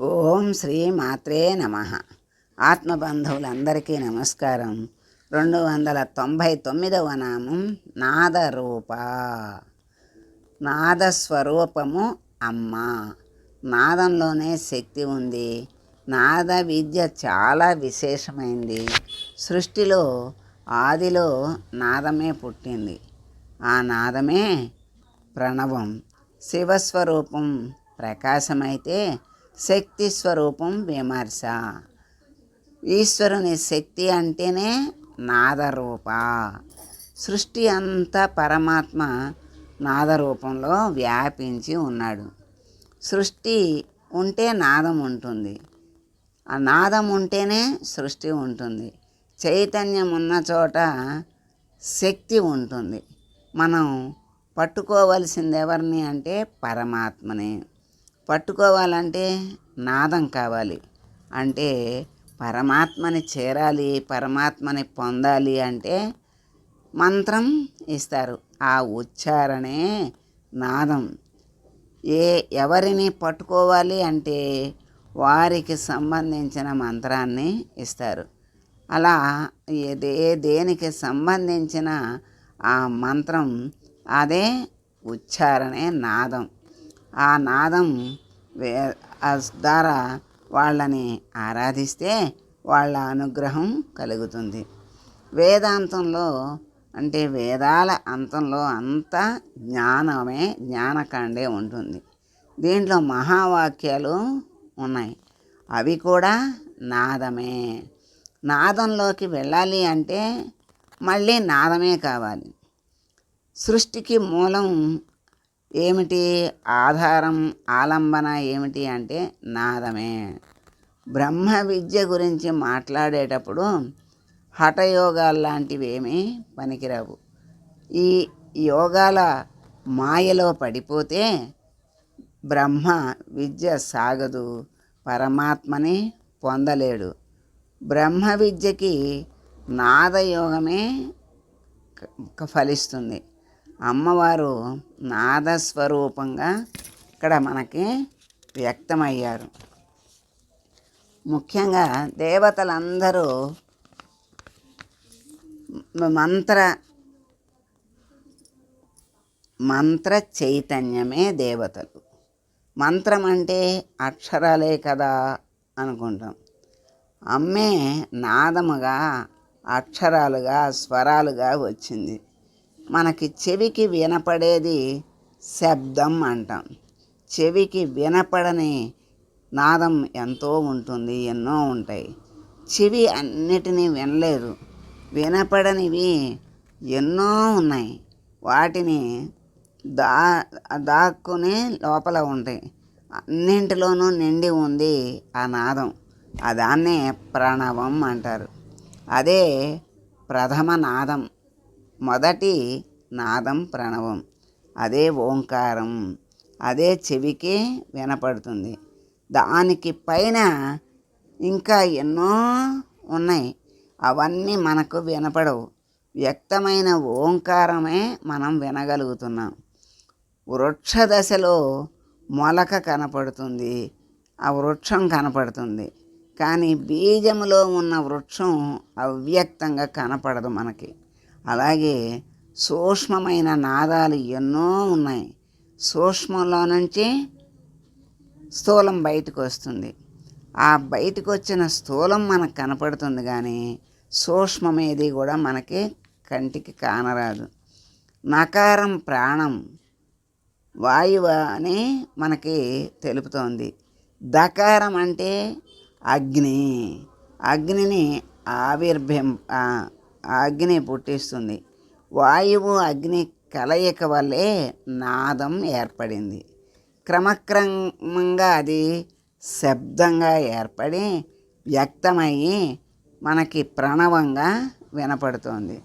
ఓం శ్రీ మాత్రే నమ. ఆత్మబంధువులందరికీ నమస్కారం. రెండు వందల తొంభై తొమ్మిదవ నామం నాదరూప. నాదస్వరూపము అమ్మ. నాదంలోనే శక్తి ఉంది. నాద విద్య చాలా విశేషమైంది. సృష్టిలో ఆదిలో నాదమే పుట్టింది. ఆ నాదమే ప్రణవం. శివస్వరూపం ప్రకాశమైతే శక్తి స్వరూపం విమర్శ ఈశ్వరుని శక్తి అంటేనే నాదరూప. సృష్టి అంతా పరమాత్మ నాదరూపంలో వ్యాపించి ఉన్నాడు. సృష్టి ఉంటే నాదం ఉంటుంది. ఆ నాదం ఉంటేనే సృష్టి ఉంటుంది. చైతన్యం ఉన్న చోట శక్తి ఉంటుంది. మనం పట్టుకోవలసింది ఎవరిని అంటే పరమాత్మని. పట్టుకోవాలంటే నాదం కావాలి. అంటే పరమాత్మని చేరాలి పరమాత్మని పొందాలి అంటే మంత్రం ఇస్తారు. ఆ ఉచ్చారణే నాదం. ఏ ఎవరిని పట్టుకోవాలి అంటే వారికి సంబంధించిన మంత్రాన్ని ఇస్తారు. అలా ఏ దేనికి సంబంధించిన ఆ మంత్రం అదే ఉచ్చారణే నాదం. ఆ నాదం వే ద్వారా వాళ్ళని ఆరాధిస్తే వాళ్ళ అనుగ్రహం కలుగుతుంది. వేదాంతంలో అంటే వేదాల అంతంలో అంతా జ్ఞానమే జ్ఞానకాండే ఉంటుంది. దీంట్లో మహావాక్యాలు ఉన్నాయి. అవి కూడా నాదమే. నాదంలోకి వెళ్ళాలి అంటే మళ్ళీ నాదమే కావాలి. సృష్టికి మూలం ఏమిటి ఆధారం ఆలంబన ఏమిటి అంటే నాదమే. బ్రహ్మ విద్య గురించి మాట్లాడేటప్పుడు హఠయోగాలు లాంటివి ఏమీ పనికిరావు. ఈ యోగాల మాయలో పడిపోతే బ్రహ్మ విద్య సాగదు పరమాత్మని పొందలేడు. బ్రహ్మ విద్యకి నాదయోగమే ఫలిస్తుంది. అమ్మవారు నాదస్వరూపంగా ఇక్కడ మనకి వ్యక్తమయ్యారు. ముఖ్యంగా దేవతలందరూ మంత్ర మంత్ర చైతన్యమే దేవతలు. మంత్రం అంటే అక్షరాలే కదా అనుకుంటాం. అమ్మే నాదముగా అక్షరాలుగా స్వరాలుగా వచ్చింది. మనకి చెవికి వినపడేది శబ్దం అంటాం. చెవికి వినపడని నాదం ఎంతో ఉంటుంది ఎన్నో ఉంటాయి. చెవి అన్నిటినీ వినలేదు. వినపడనివి ఎన్నో ఉన్నాయి. వాటిని దా దాక్కునే లోపల ఉంటాయి. అన్నింటిలోనూ నిండి ఉంది ఆ నాదం. దాన్నే ప్రణవం అంటారు. అదే ప్రథమ నాదం. మొదటి నాదం ప్రణవం. అదే ఓంకారం అదే చెవికి వినపడుతుంది. దానికి పైన ఇంకా ఎన్నో ఉన్నాయి. అవన్నీ మనకు వినపడవు. వ్యక్తమైన ఓంకారమే మనం వినగలుగుతున్నాం. వృక్ష దశలో మొలక కనపడుతుంది. ఆ వృక్షం కనపడుతుంది. కానీ బీజములో ఉన్న వృక్షం అవ్యక్తంగా కనపడదు మనకి. అలాగే సూక్ష్మమైన నాదాలు ఎన్నో ఉన్నాయి. సూక్ష్మంలో నుంచి స్థూలం బయటకు వస్తుంది. ఆ బయటకు వచ్చిన స్థూలం మనకు కనపడుతుంది కానీ సూక్ష్మమేది కూడా మనకి కంటికి కానరాదు. నకారం ప్రాణం వాయువు అని మనకి తెలుపుతోంది. దకారం అంటే అగ్ని. అగ్నిని ఆవిర్భిం అగ్ని పుట్టిస్తుంది. వాయువు అగ్ని కలయిక వల్లే నాదం ఏర్పడింది. క్రమక్రమంగా అది శబ్దంగా ఏర్పడి వ్యక్తమయ్యి మనకి ప్రణవంగా వినపడుతోంది.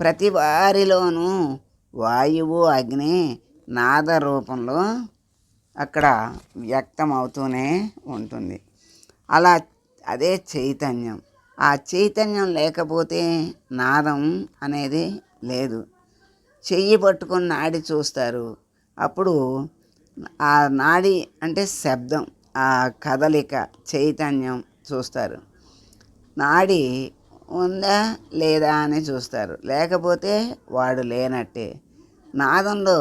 ప్రతి వారిలోనూ వాయువు అగ్ని నాద రూపంలో అక్కడ వ్యక్తమవుతూనే ఉంటుంది. అలా అదే చైతన్యం. ఆ చైతన్యం లేకపోతే నాదం అనేది లేదు. చెయ్యి పట్టుకొని నాడి చూస్తారు. అప్పుడు ఆ నాడి అంటే శబ్దం ఆ కదలిక చైతన్యం చూస్తారు. నాడి ఉందా లేదా అని చూస్తారు. లేకపోతే వాడు లేనట్టే. నాదంలో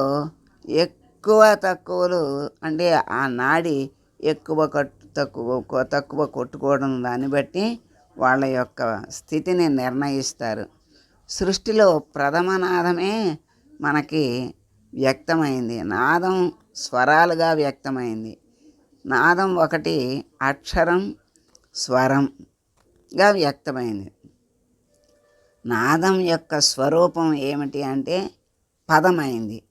ఎక్కువ తక్కువలు అంటే ఆ నాడి ఎక్కువ కట్టు తక్కువ తక్కువ కొట్టుకోవడం దాన్ని బట్టి వాళ్ళ యొక్క స్థితిని నిర్ణయిస్తారు. సృష్టిలో ప్రథమ నాదమే మనకి వ్యక్తమైంది. నాదం స్వరాలుగా వ్యక్తమైంది. నాదం ఒకటి అక్షరం స్వరంగా వ్యక్తమైంది. నాదం యొక్క స్వరూపం ఏమిటి అంటే పదమైంది.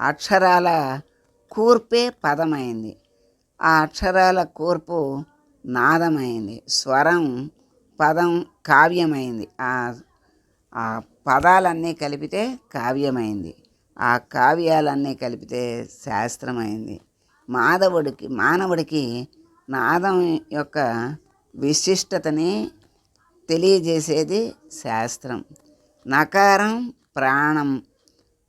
అక్షరాల కూర్పే పదమైంది. ఆ అక్షరాల కూర్పు నాదమైంది. స్వరం పదం కావ్యమైంది. ఆ ఆ పదాలన్నీ కలిపితే కావ్యమైంది. ఆ కావ్యాలన్నీ కలిపితే శాస్త్రమైంది. మాధవుడికి మానవుడికి నాదం యొక్క విశిష్టతని తెలియజేసేది శాస్త్రం. నకారం ప్రాణం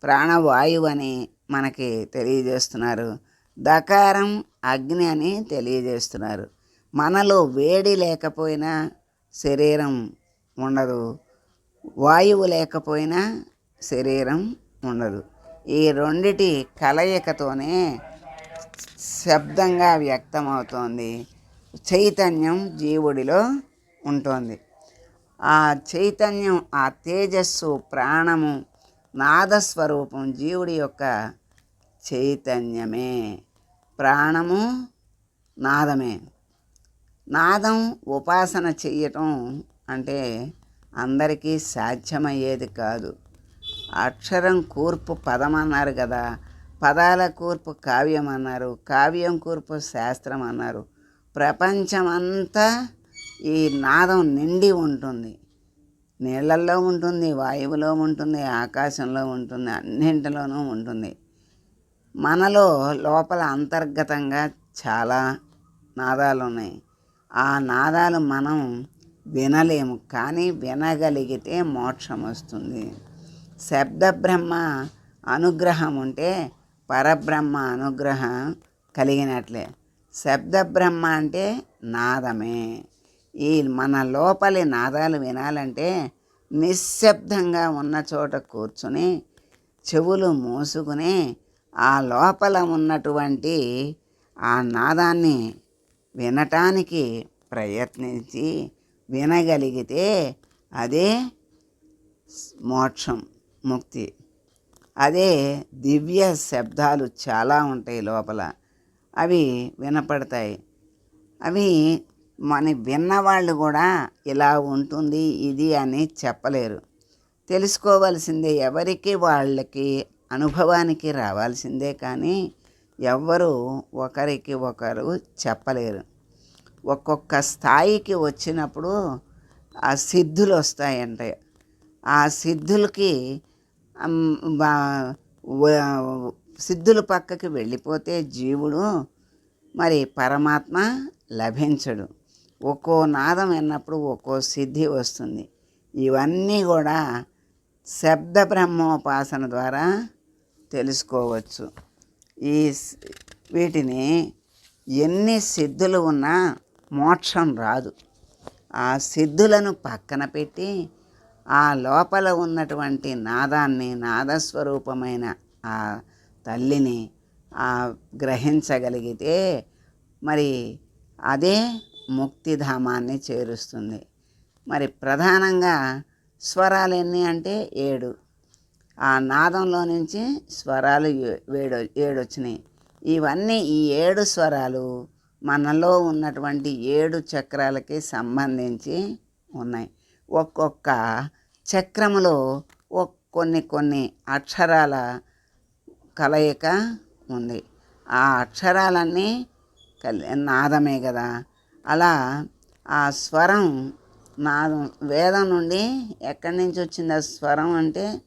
ప్రాణవాయువు అని మనకి తెలియజేస్తున్నారు. దకారం అగ్ని అని తెలియజేస్తున్నారు. మనలో వేడి లేకపోయినా శరీరం ఉండదు. వాయువు లేకపోయినా శరీరం ఉండదు. ఈ రెండిటి కలయికతోనే శబ్దంగా వ్యక్తమవుతోంది. చైతన్యం జీవుడిలో ఉంటుంది. ఆ చైతన్యం ఆ తేజస్సు ప్రాణము నాదస్వరూపం జీవుడి యొక్క చైతన్యమే. ప్రాణము నాదమే. నాదం ఉపాసన చెయ్యటం అంటే అందరికీ సాధ్యమయ్యేది కాదు. అక్షరం కూర్పు పదం అన్నారు కదా పదాల కూర్పు కావ్యం అన్నారు కావ్యం కూర్పు శాస్త్రం అన్నారు ప్రపంచమంతా ఈ నాదం నిండి ఉంటుంది. నీళ్ళల్లో ఉంటుంది వాయువులో ఉంటుంది ఆకాశంలో ఉంటుంది అన్నింటిలోనూ ఉంటుంది. మనలో లోపల అంతర్గతంగా చాలా నాదాలు ఉన్నాయి ఆ నాదాలు మనం వినలేము కానీ వినగలిగితే మోక్షం వస్తుంది శబ్దబ్రహ్మ అనుగ్రహం ఉంటే పరబ్రహ్మ అనుగ్రహం కలిగినట్లే. శబ్దబ్రహ్మ అంటే నాదమే. ఈ మన లోపలి నాదాలు వినాలంటే నిశ్శబ్దంగా ఉన్న చోట కూర్చుని చెవులు మూసుకుని ఆ లోపల ఉన్నటువంటి ఆ నాదాన్ని వినటానికి ప్రయత్నించి వినగలిగితే అదే మోక్షం ముక్తి. అదే దివ్య శబ్దాలు చాలా ఉంటాయి లోపల. అవి వినపడతాయి. అవి మన విన్నవాళ్ళు కూడా ఇలా ఉంటుంది ఇది అని చెప్పలేరు. తెలుసుకోవాల్సిందే ఎవరికి వాళ్ళకి అనుభవానికి రావాల్సిందే కానీ ఎవ్వరు ఒకరికి ఒకరు చెప్పలేరు. ఒక్కొక్క స్థాయికి వచ్చినప్పుడు ఆ సిద్ధులు వస్తాయంటే. ఆ సిద్ధులకి సిద్ధుల పక్కకి వెళ్ళిపోతే జీవుడు మరి పరమాత్మ లభించడు. ఒక్కో నాదం విన్నప్పుడు ఒక్కో సిద్ధి వస్తుంది. ఇవన్నీ కూడా శబ్ద బ్రహ్మోపాసన ద్వారా తెలుసుకోవచ్చు. ఈ వీటిని ఎన్ని సిద్ధులు ఉన్నా మోక్షం రాదు. ఆ సిద్ధులను పక్కన పెట్టి ఆ లోపల ఉన్నటువంటి నాదాన్ని నాదస్వరూపమైన ఆ తల్లిని ఆ గ్రహించగలిగితే మరి అదే ముక్తిధామాన్ని చేరుస్తుంది. మరి ప్రధానంగా స్వరాలు ఎన్ని అంటే ఏడు. ఆ నాదంలో నుంచి స్వరాలు ఏ- ఏడొచ్చినాయి. ఏడు ఇవన్నీ ఈ ఏడు స్వరాలు మనలో ఉన్నటువంటి ఏడు చక్రాలకి సంబంధించి ఉన్నాయి. ఒక్కొక్క చక్రములో కొన్ని కొన్ని అక్షరాల కలయిక ఉంది. ఆ అక్షరాలన్నీ కలి నాదమే కదా. అలా ఆ స్వరం నాదం వేదం నుండి ఎక్కడి నుంచి వచ్చింది ఆ స్వరం అంటే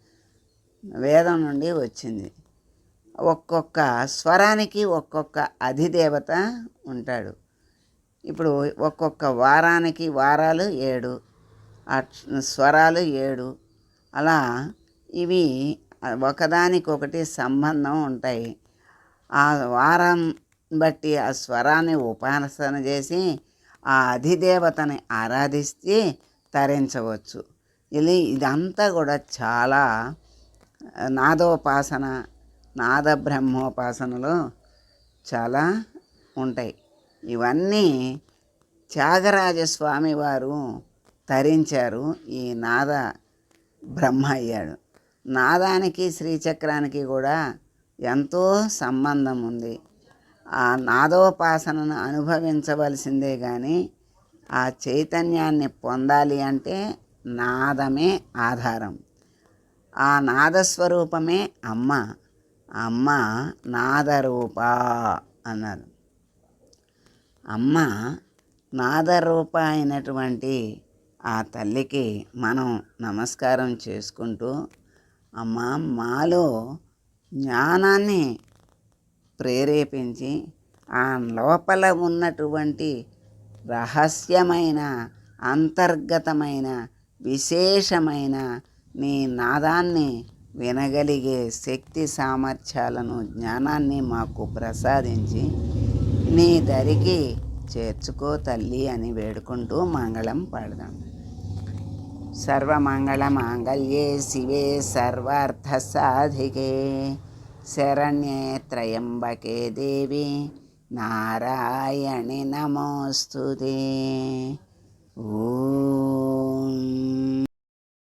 వేదం నుండి వచ్చింది. ఒక్కొక్క స్వరానికి ఒక్కొక్క అధిదేవత ఉంటాడు. ఇప్పుడు ఒక్కొక్క వారానికి వారాలు ఏడు స్వరాలు ఏడు. అలా ఇవి ఒకదానికొకటి సంబంధం ఉంటాయి. ఆ వారం బట్టి ఆ స్వరాన్ని ఉపాసన చేసి ఆ అధిదేవతని ఆరాధిస్తే తరించవచ్చు. ఇది ఇదంతా కూడా చాలా నాదోపాసన నాద బ్రహ్మోపాసనలో చాలా ఉంటాయి. ఇవన్నీ త్యాగరాజస్వామి వారు తరించారు. ఈ నాద బ్రహ్మ అయ్యాడు. నాదానికి శ్రీచక్రానికి కూడా ఎంతో సంబంధం ఉంది. ఆ నాదోపాసనను అనుభవించవలసిందే కానీ ఆ చైతన్యాన్ని పొందాలి అంటే నాదమే ఆధారం. ఆ నాదస్వరూపమే అమ్మ. అమ్మ నాదరూప అన్నారు. అమ్మ నాదరూప అయినటువంటి ఆ తల్లికి మనం నమస్కారం చేసుకుంటూ అమ్మ మాలో జ్ఞానాన్ని ప్రేరేపించి ఆ లోపల ఉన్నటువంటి రహస్యమైన అంతర్గతమైన విశేషమైన నీ నాదాన్ని వినగలిగే శక్తి సామర్థ్యాలను జ్ఞానాన్ని మాకు ప్రసాదించి నీ దరికి చేర్చుకో తల్లి అని వేడుకుంటూ మంగళం పాడదాం. సర్వమంగళ మాంగళ్యే శివే సర్వార్థ సాధికే శరణ్యే త్రయంబకే దేవి. నారాయణి నమోస్తుతే. ఓ